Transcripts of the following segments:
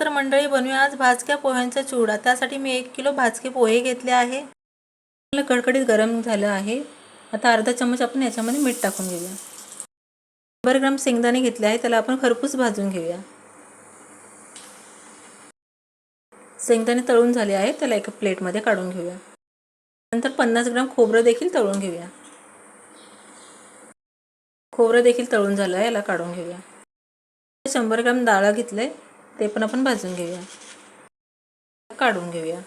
तर मंडळी बनवूया आज भाजक्या पोह्यांचा चिवडा. त्यासाठी मी एक किलो भाजके पोहे घेतले आहे. चांगलं कडकडीत गरम झालं आहे. आता अर्धा चम्मच आपण याच्यामध्ये मीठ टाकून घेऊया. शंभर ग्राम शेंगदाणे घेतले आहे. त्याला आपण खरपूस भाजून घेऊया. शेंगदाणे तळून झाले आहे त्याला एका प्लेटमध्ये काढून घेऊया. नंतर पन्नास ग्राम खोबरं देखील तळून घेऊया. खोबरं देखील तळून झालं आहे. याला काढून घेऊया. शंभर ग्राम डाळ घेतले ते पण आपण भाजून घेऊया. काढून घेऊया.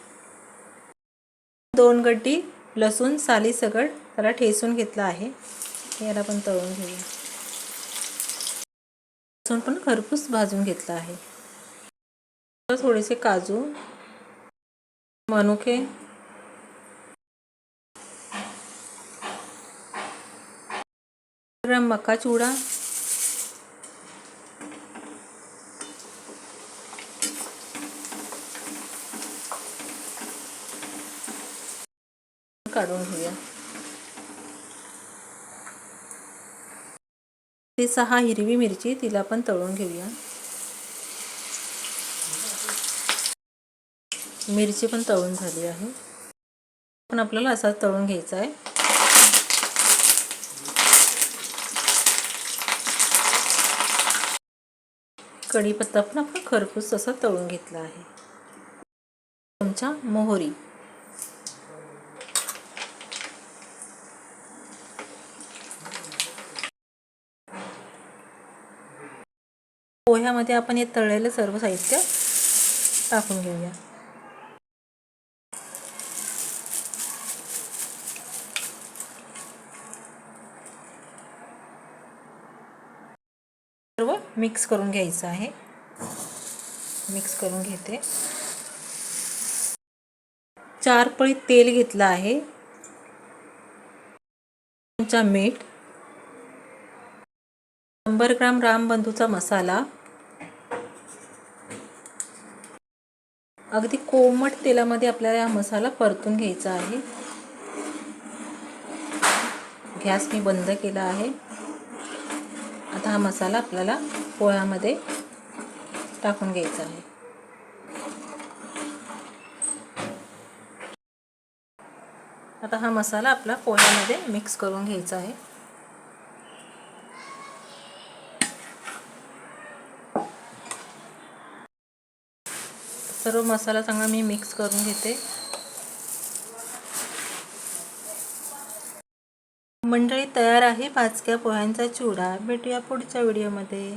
दोन गड्डी लसूण साली सगट त्याला ठेसून घेतला आहे. याला पण तळून घेऊया. लसूण पण खरपूस भाजून घेतला आहे. थोडेसे काजू मनुके मका चिवडा काढून घेऊया. ती सहा हिरवी मिरची तिला पण तळून घेऊया. मिरची पण तळून झाली आहे. पण आपल्याला असाच तळून घ्यायचा आहे. कढीपत्ता पण आपण खरपूस असा तळून घेतला आहे. तुमच्या मोहरी. पोह्यामध्ये आपण हे तळलेलं सर्व साहित्य टाकून घेऊया. सर्व मिक्स करून घ्यायचं आहे. मिक्स करून घेते. चार पळी तेल घेतलं आहे. चमचा मीठ. शंभर ग्राम रामबंधूचा मसाला. अगदी कोमट तेलामध्ये आपल्याला हा मसाला परतून घ्यायचा आहे. गॅस मी बंद केला आहे. आता हा मसाला आपल्याला पोह्यामध्ये टाकून घ्यायचा आहे. आता हा मसाला आपला पोह्यामध्ये मिक्स करून घ्यायचा आहे. सर्व मसाला चांगला मी मिक्स करून घेते. मंडळी तयार आहे भाजक्या पोह्यांचा चिवडा भेटूया पुढच्या व्हिडिओमध्ये